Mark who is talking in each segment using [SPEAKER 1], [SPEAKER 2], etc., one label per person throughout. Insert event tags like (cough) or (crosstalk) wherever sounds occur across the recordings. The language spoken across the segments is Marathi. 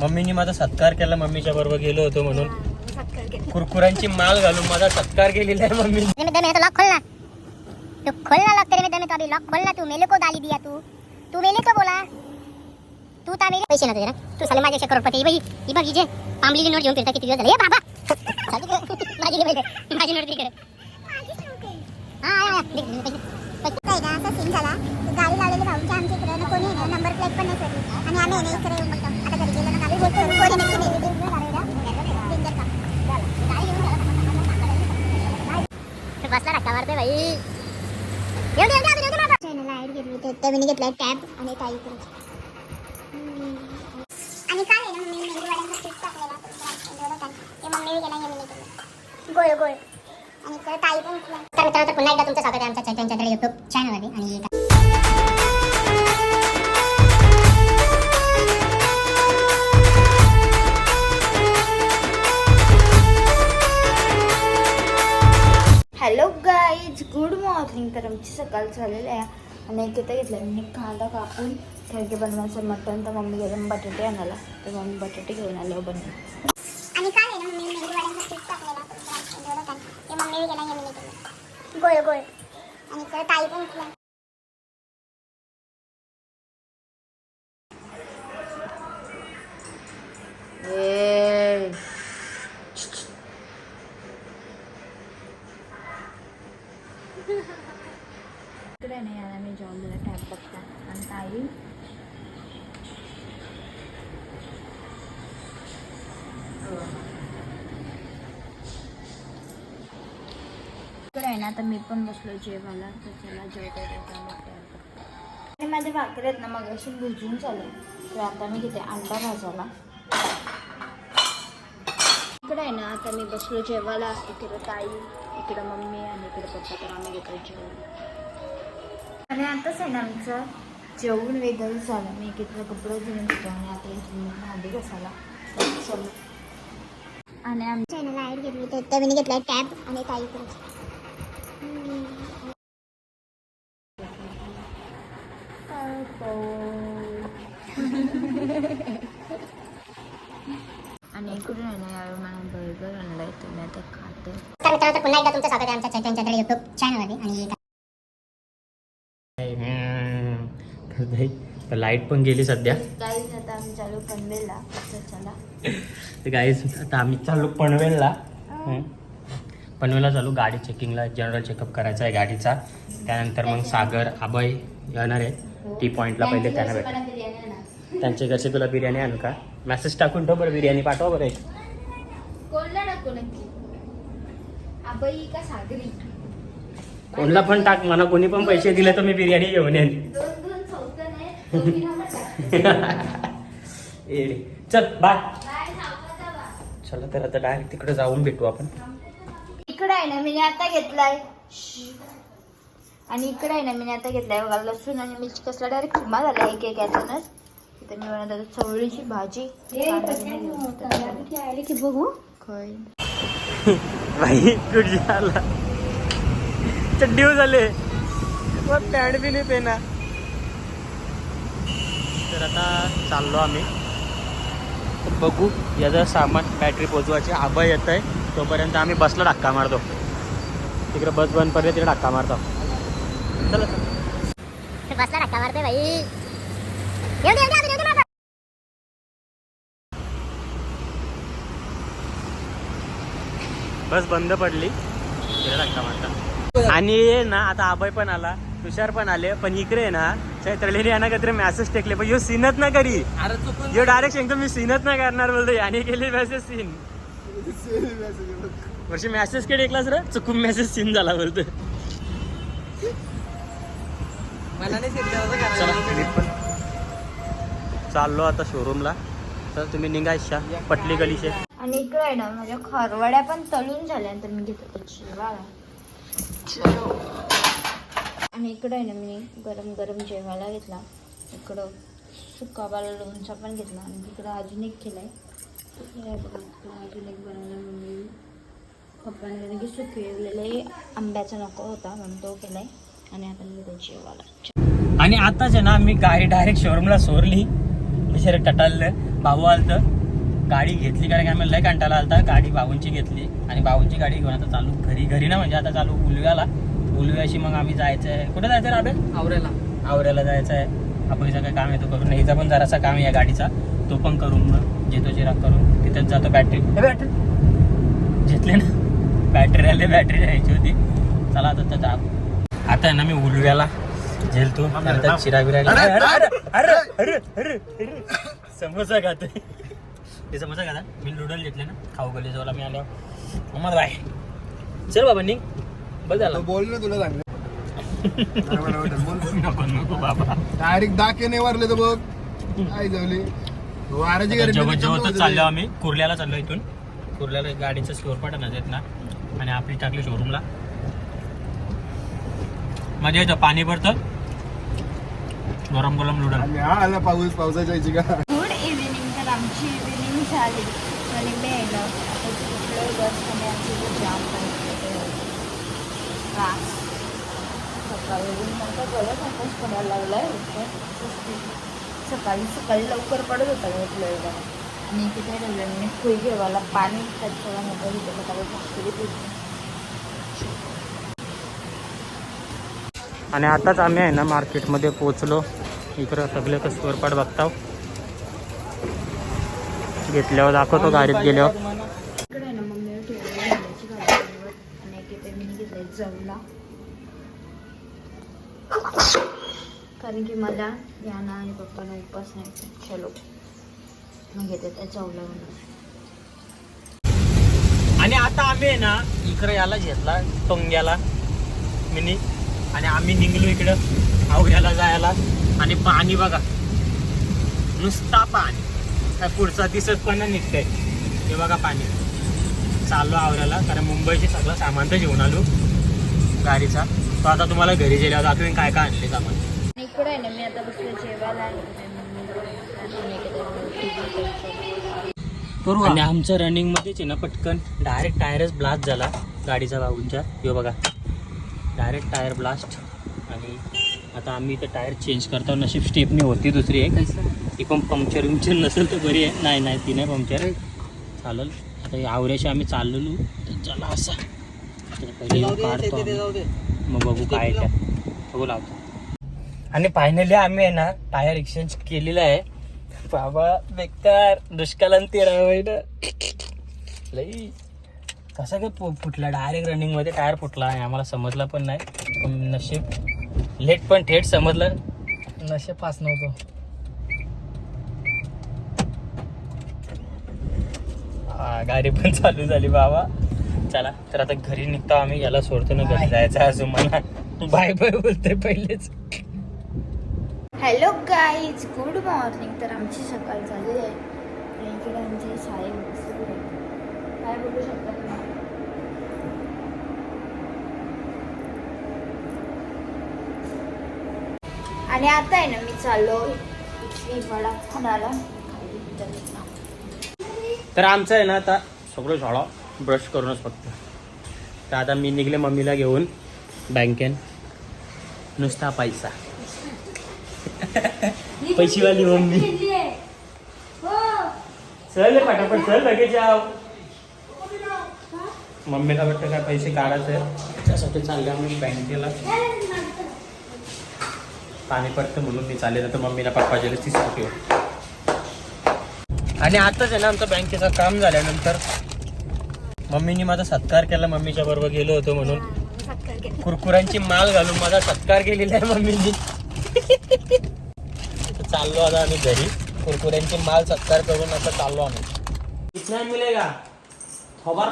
[SPEAKER 1] मम्मीनी माझा सत्कार केला मम्मीच्या बरोबर गेलो होतो म्हणून.
[SPEAKER 2] सत्कार केला
[SPEAKER 1] कुरकुरांची माल घालून माझा सत्कार केलेला आहे मम्मी.
[SPEAKER 2] मैं दमे तो लॉक खोलना. तू खोलना लॉक तेरे में दमे तो अभी लॉक खोलना तू मेले को गाली दिया तू. तू मेले को बोला. तू ता मेरे पैसे ना तुझे ना. तू साले माझे करोडपती बाई ही बघ पांबलीची नोट घेऊन फिरता किती दिवस झाले. बाबा. माझी माझी नोट तिकडे. हा
[SPEAKER 3] ना झाला. गाडी लावलेली भाऊच्या आमच्या इकडे ना कोणी ना नंबर प्लेट पण नाही आणि आम्ही ना इकडे येऊन बघतो.
[SPEAKER 2] बसला बाई
[SPEAKER 3] लाइट घेतली तर त्याने घेतलाय टॅब आणि काही आणि काय आहे ना मम्मी मेंदू वाड्यांचा पीठ टाकलेला ते मम्मी गेला केला मी नाही गोळ गोळ आणि काय ताई पण उठल्या
[SPEAKER 2] तर मित्रांनो पुन्हा एकदा तुमचं स्वागत आहे आमच्या चैतन्य युट्यूब चॅनलमध्ये आणि
[SPEAKER 4] मॉर्निंग तर आमची सकाळ झालेली आहे. आणि एक इथं घेतलं मी कांदा कापून ठेके बनवायचं मटण तर मम्मी गेलं बटाटे आणायला. तर मम्मी बटाटे घेऊन आलो हो बनवून.
[SPEAKER 3] आणि काय आहे ना मम्मी मम्मी मी गोळ गोळ आणि ताई पण
[SPEAKER 4] इकडे आहे ना आता मी पण बसलो जेवायला तर चला जेवता माझे भाकरी आहेत ना मग अशी भुजून चालू तर आता मी घेते अंडा भाजायला. इकडे आहे ना आता मी बसलो जेवायला. इकडे ताई इकडे मम्मी आणि इकडे पप्पा तर आम्ही घेतो जेवण. आणि आताच आहे ना आमचं जेवण वेगळं झालं. मी इकडे कपडे घेऊन घेतो आणि आता इथून भांडी घासायला. चलो. आणि
[SPEAKER 3] आमच्या लाइट घेतली तर मी घेतला टॅब आणि काही पण
[SPEAKER 4] आणि इकडून आहे ना यावेळी मला बर्गर आणलाय तर मी आता खाते
[SPEAKER 2] तर मित्रांनो तर पुन्हा एकदा तुमचं स्वागत आहे आमच्या चैतन्य युट्यूब चॅनलमध्ये आणि
[SPEAKER 1] तर लाइट पण गेली सध्या.
[SPEAKER 4] गाईज आता आम्ही चालू पनवेलला. तर चला.
[SPEAKER 1] तर गाईज आता आम्ही चाललो पनवेलला. हं. पनवेलला चालू गाडी चेकिंगला जनरल चेकअप करायचा आहे गाडीचा. त्यानंतर मग सागर अभय येणार आहे. टी पॉईंटला पहिले त्यांना भेट त्यांच्या घरचे तुला बिर्याणी आणू का? मेसेज टाकून ठेव बरं बिर्याणी पाठवा बरं एक
[SPEAKER 4] कोणला टाकू नक्की का सागरी?
[SPEAKER 1] कोणला पण टाक मला कोणी पण पैसे दिले तर मी बिर्याणी घेऊन येईन.
[SPEAKER 4] दोन दोन चौथं नाही दोन्ही नंबर टाक. (laughs)
[SPEAKER 1] येडे. चल बाय
[SPEAKER 4] बाय, सावकाश जा.
[SPEAKER 1] चला तर आता डायरेक्ट तिकडे जाऊन भेटू आपण.
[SPEAKER 4] इकडे आहे ना मी आता घेतलाय. आणि इकडे आहे ना मी आता घेतलाय बघा लसूण आणि मिरची कसला डायरेक्ट खिमा झाला एक एक यातूनच इथं मी बनवत आता चवळीची भाजी. की बघू. काय (laughs)
[SPEAKER 1] भाई कुठे आला. चड्डीवर झाले. मग पॅन्ट बी नाही पेना. तर आता चाललो आम्ही. बघू याचं सामान बॅटरी पोचवायची आबा येत आहे तोपर्यंत आम्ही बसला धक्का मारतो. तिकडे बस बंद पडले तिकडे धक्का मारतो. चला
[SPEAKER 2] बसला धक्का मारते बाई येऊ दे येऊ दे येऊ दे बाबा.
[SPEAKER 1] बस बंद पडली. तिकडे धक्का मारता आणि ना आता आबाई पण आला तुषार पण आले पण इकडे ना चैत्रलेली यांना काहीतरी मॅसेज टेकले पण यो सीनच ना करी यो डायरेक्ट एकदम मी सीनच नाही करणार बोलतो याने केली मेसेज सीन वर्षी मेसेज के टेकलास रे चुकून मेसेज सीन झाला बोलतो चाललो आता शोरूमला तर तुम्ही निघायशा पटली गलीशे
[SPEAKER 4] आणि इकडे आहे ना माझ्या खरवड्या पण तळून झाल्यानंतर मी घेतो जेवायला चलो. आणि इकडे आहे ना मी गरम गरम जेवायला घेतला. इकडं सुकाबाला लोणचा पण घेतला. आणि तिकडं अजून एक केलाय. हे बघा, इकडं अजून एक बनवला मम्मी पप्पाने म्हणजे सुकवलेले आंब्याचा नको होता म्हणून तो केलाय. आणि आता मी जेवायला.
[SPEAKER 1] आणि आताच आहे ना मी गाडी डायरेक्ट शोरूमला सोरली. बिचारे कटाललं भाऊ आलतं. गाडी घेतली कारण की आम्ही लय कंटाळा आलता. गाडी भाऊंची घेतली आणि भाऊंची गाडी घेऊन आता चालू घरी घरी ना म्हणजे आता चालू उलव्याला. उलव्याशी मग आम्ही जायचं आहे कुठे जायचं राबे
[SPEAKER 5] आवरेला.
[SPEAKER 1] आवऱ्याला जायचं आहे आपण काय काम आहे तो करून. हिचा पण जरासा काम आहे या गाडीचा. तो पण करून मग जेतो चिराग करून. तिथेच जातो बॅटरी बॅटरी घेतले ना? बॅटरी आले बॅटरी घ्यायची होती. चला आता त्याचा आता आहे ना मी उलव्याला झेलतो. नंतर चिराग बिराग अरे अरे अरे. अरे अरे अरे. समोसा खातोय. ते समोसा खाता मी नूडल घेतले ना खाऊ गली जवळ मी आलो मम्मा बाय. चल बाबा निघ. बस झालं.
[SPEAKER 5] बोल ना तुला सांग (laughs)
[SPEAKER 1] नको नको बाबा.
[SPEAKER 5] डायरेक्ट दाके नाही वारले तर बघ. काय झाले? वाराची
[SPEAKER 1] जेवतच चाललो आम्ही. कुर्ल्याला चाललो इथून. कुर्ल्याला गाडीचं स्टोर पाठवणार आहेत ना आणि आपली टाकली शोरूमला मजा येतं पाणी भरतं. गरम गरम नूडल
[SPEAKER 5] आणि हा आला पाऊस. पावसाच्या यायची का?
[SPEAKER 4] गुड इव्हिनिंग तर आमची झाली. आणि मी आहे ना आता झोपलोय बस आणि आमची इथे जाम त्रास सकाळी नंतर गळत आकाश पडायला लागलाय आहे सकाळी सकाळी लवकर पडत होता घेतलं आणि तिथे काय ठेवलं मी खुई घेवाला पाणी त्याच्याला नंतर घेतलं सकाळी भाकरी पिली
[SPEAKER 1] आणि आताच आम्ही आहे ना मार्केटमध्ये पोचलो इकडं सगळे स्टोर पाट बघताव. घेतल्यावर दाखवतो गाडीत गेल्यावर.
[SPEAKER 4] कारण की मला याना आणि पप्पाला उपास नाही. चलो. मग घेते त्या चवला म्हणून
[SPEAKER 1] आणि आता आम्ही आहे ना इकडे याला घेतला टोंग्याला. मिनी. आणि आम्ही निघलो इकडं आवऱ्याला जायला. आणि पाणी बघा. नुसता पाणी. काय पुढचा दिसत पण नाही निघतंय. हे बघा पाणी. चाललो आवऱ्याला कारण मुंबईचे सगळं सामान तर घेऊन आलो. गाडीचा. तो आता तुम्हाला घरी गेल्यावर दाखवेन काय काय आणले सामान
[SPEAKER 4] आणि इकडे आहे ना मी आता बसले जेवायला आणि
[SPEAKER 1] आणि आमचं रनिंग मध्येच आहे ना पटकन. डायरेक्ट टायरच ब्लास्ट झाला गाडीचा बाबूंच्या यो बघा. डायरेक्ट टायर ब्लास्ट आणि आता आम्ही इथं टायर चेंज करतो. नशीब स्टेपनी होती दुसरी एक. ती पण पंक्चर विंक्चर नसेल तर बरी आहे. नाही नाही ती नाही पंक्चर चालेल. आता आवऱ्याशी आम्ही चाललेलो. तर चला असा. पहिले. मग बघू काय बघू लावतो. आणि फायनली आम्ही आहे ना टायर एक्सचेंज केलेला आहे. बाबा बेकार. दुष्काळान महिना लई. कसा काय फुटला? डायरेक्ट रनिंगमध्ये टायर फुटला आहे. आम्हाला समजला पण नाही. नशीब. लेट पण थेट समजलं. नशीब पास नव्हतं. हा गाडी पण चालू झाली बाबा. चला तर आता घरी निघतो आम्ही याला सोडतो ना घरी जायचं अजून मला. बाय बाय बोलतोय पहिलेच.
[SPEAKER 4] हॅलो गाईज गुड मॉर्निंग तर आमची सकाळ झाली आहे. आणि इकडे आमची साई. काय बोलू शकता तुम्ही आणि आता आहे ना मी चाललो इथली वडा खाण्याला
[SPEAKER 1] तर आमचं आहे ना आता सगळं झाडा ब्रश करूनच फक्त. तर आता मी निघले मम्मीला घेऊन बँकेन नुसता पैसा. (laughs) पैशीवाली मम्मी. चल रे पटापट चल लगेच जाव. मम्मीला वाटतं काय पैसे काढायचे. त्यासाठी चालले आम्ही बँकेला. पाणी पडतं म्हणून मी चालेल तर मम्मीला पप्पा गेले तीस रुपये आणि आताच आहे ना आमचं बँकेचं काम झाल्यानंतर मम्मीने माझा सत्कार केला मम्मीच्या बरोबर गेलो होतो म्हणून. कुरकुरांची माल घालून माझा सत्कार केलेला आहे मम्मीनी. चाललो आता आम्ही घरी. कुरकुऱ्यांची माल सत्कार करून आता चाललो आम्ही. कितना मिलेगा. खबर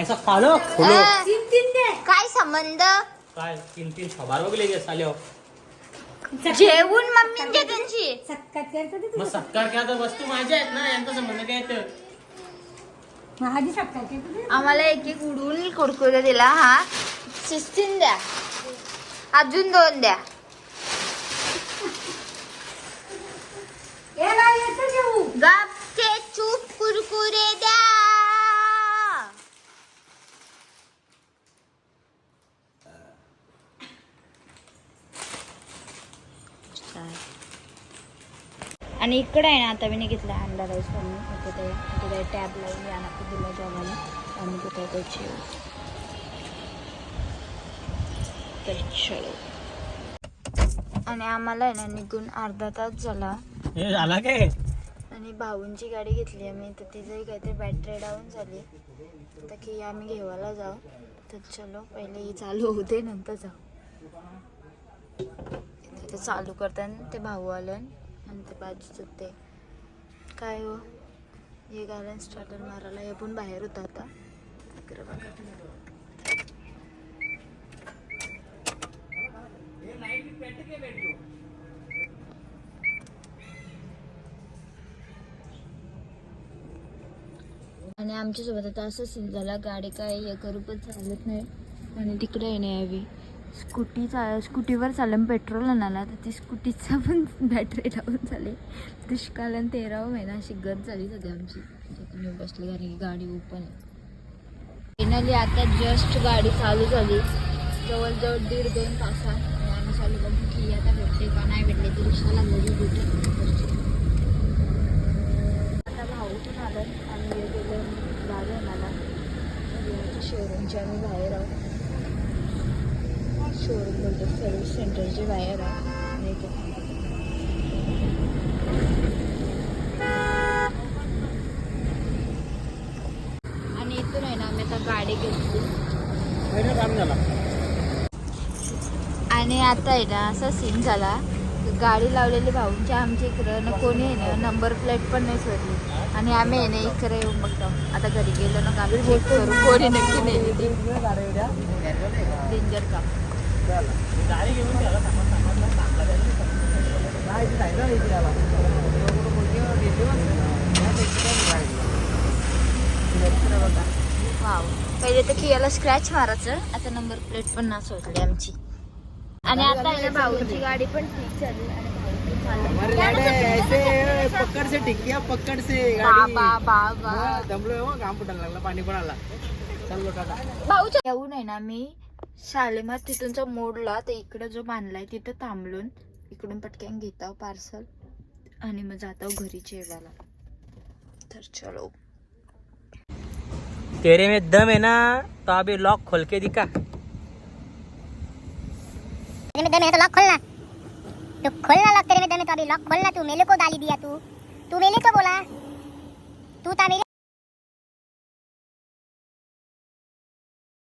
[SPEAKER 1] ऐसा खालो खुलो
[SPEAKER 4] काय संबंध?
[SPEAKER 1] काय तीन तीन खबर वगैरे लेगे साले हो.
[SPEAKER 4] जेवून मम्मींच्या त्यांची.
[SPEAKER 1] मग सत्कार केला तर वस्तू माझ्या आहेत ना यांचं संबंध काय येतं
[SPEAKER 4] आम्हाला एक एक उडून कुरकुरे दिला हा. सिक्स्टीन द्या. अजून दोन द्या चूप कुरकुरे द्या आणि इकडे आहे ना आता मी घेतला अंडा राईस पण इकडे इकडे टॅब लावून या दिला जॉबाला आणि तिथे त्याची तर चलो. आणि आम्हाला आहे ना निघून अर्धा तास झाला.
[SPEAKER 1] झाला काय?
[SPEAKER 4] आणि भाऊंची गाडी घेतली आम्ही तर तिचंही काहीतरी बॅटरी डाऊन झाली. तर की आम्ही घेवायला जाऊ. तर चलो पहिले ही चालू होते नंतर जाऊ. ते चालू करताना ते भाऊ आलं आणि बाजूचं ते काय हो? हे गार्डन स्टार्टर मारायला हे पण बाहेर होता आता. बघा. आणि आमच्यासोबत आता असं सीन झाला गाडी काय हे करू पण चालत नाही. आणि तिकडे येण्या यावी स्कूटी चा स्कूटीवर चालून पेट्रोल आणाला तर ती स्कूटीचा पण बॅटरी डाऊन झाली. दुष्कालन तेरावं महिना अशी गत झाली सगळी आमची. मी बसले कारण की गाडी ओपन आहे. फायनली आता जस्ट गाडी चालू झाली. जवळजवळ दीड दोन तासात. आम्ही चालू बघू की आता भेटते का नाही भेटले तर रिक्षाला घरी भेटत आता भाऊ पण आलं. आम्ही गेलो गाडी आणायला. शोरूमच्या आम्ही बाहेर आहोत. शोरूम बोलतो सर्व्हिस सेंटरचे बाहेर आहे. आणि आणि इथून आहे ना आम्ही आता गाडी घेतली. आणि आता आहे ना असा सीन झाला. गाडी लावलेली भाऊंच्या आमच्या इकडं ना कोणी आहे ना नंबर प्लेट पण नाही सोडली. आणि आम्ही आहे ना इकडे येऊन बघतो. आता घरी गेलो ना करू. कोणी नक्की ती डेंजर काम पहिले तर खियाला स्क्रॅच मारायचं. आता नंबर प्लेट पण ना सोडली आमची. आणि आता आहे ना भाऊची गाडी पण ठीक झाली. आणि.
[SPEAKER 6] पकड़ से पकड़ से
[SPEAKER 4] बाबा बाबा.
[SPEAKER 6] दमलो हो काम फुटायला लागला पाणी पण आला. चाललो टाटा.
[SPEAKER 4] भाऊच्या येऊन आहे ना मी शालेमार तिथूनचा मोडला तर इकडे जो बांधलाय तिथं थांबलून इकडून पटकन घेताव पार्सल आणि मग जाताव घरी जेवायला. तर चलो.
[SPEAKER 1] तेरे में दम है ना तो अभी लॉक खोल के दिखा।
[SPEAKER 2] तेरे में दम है तो लॉक खोलना। तो खोलना लॉक तेरे में दम है तो अभी लॉक खोलना तू मेले को गाली दिया तू। तू मेले को बोला। तू था मेरे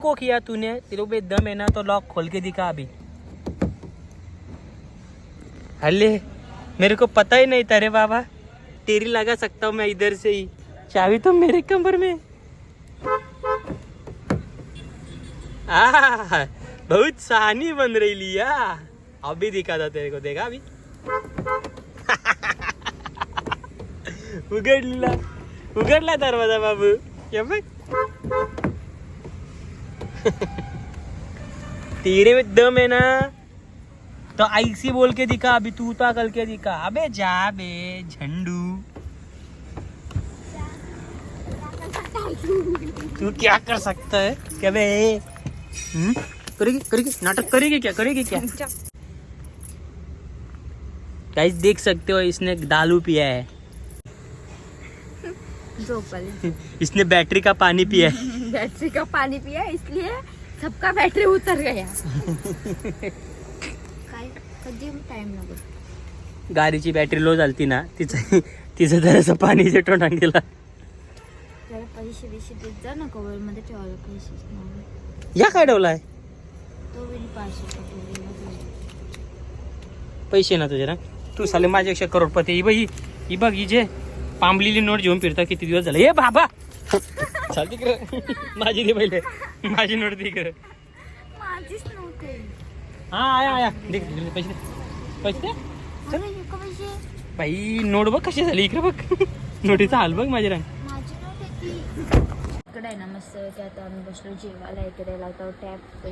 [SPEAKER 1] को किया तूने? तेरे पे दम है ना तो लॉक खोल के दिखा अभी। हल्ले मेरे को पता ही नहीं था रे बाबा। तेरी लगा सकता हूँ मैं इधर से ही। चाबी तो मेरे कमर में। आ, बहुत सहानी बन रही लिया अभी दिखा था तेरे को, देखा अभी? (laughs) उगड़ ला उगड़ ला दरवाज़ा बाबू। क्या बघ (laughs) तेरे में दम है ना? तो ऐसी बोल के दिखा अभी तू तो कल के दिखा। अबे जा बे झंडू। तू क्या कर सकता है? क्या बे? हम्म? करेगी करेगी? नाटक करेगी क्या? करेगी क्या? गाइस देख सकते हो इसने दालू पिया है।
[SPEAKER 4] झोपले (laughs)
[SPEAKER 1] इसने बैटरी का पानी पिया है। (laughs)
[SPEAKER 4] बैटरी का पानी पिया इसलिए सबका बैटरी उतर गया। (laughs) काय? कधी टाइम नको
[SPEAKER 1] गाडीची बॅटरी लो झालती ना तिचं तिचं जरासं पाणीचे टोटांग गेला.
[SPEAKER 4] जरा पैसे बिशे देत जा ना कवर मध्ये ठेवायला पैसे.
[SPEAKER 1] या काय ठेवलाय
[SPEAKER 4] तो पाचशे
[SPEAKER 1] पैसे ना तुझे ना. तू साले माझ्यापेक्षा करोडपती ही बाई ही बघ ही जे पांबलेली नोट घेऊन फिरता किती दिवस झाले? ए बाबा! (laughs) चाल तिकडे. माझी दे पहिले. माझी नोट तिकडे हा आया आया. दे दे, पैसे दे. पैसे दे.
[SPEAKER 4] हे
[SPEAKER 1] बाई नोट बघ कशी झाली. इकडे बघ. नोटीचा हाल बघ माझी रंग.
[SPEAKER 4] माझी नव्हते ती. इकडे आहे ना मस्त. की आता आम्ही बसलो. जेवायला इकडे लावतो टॅप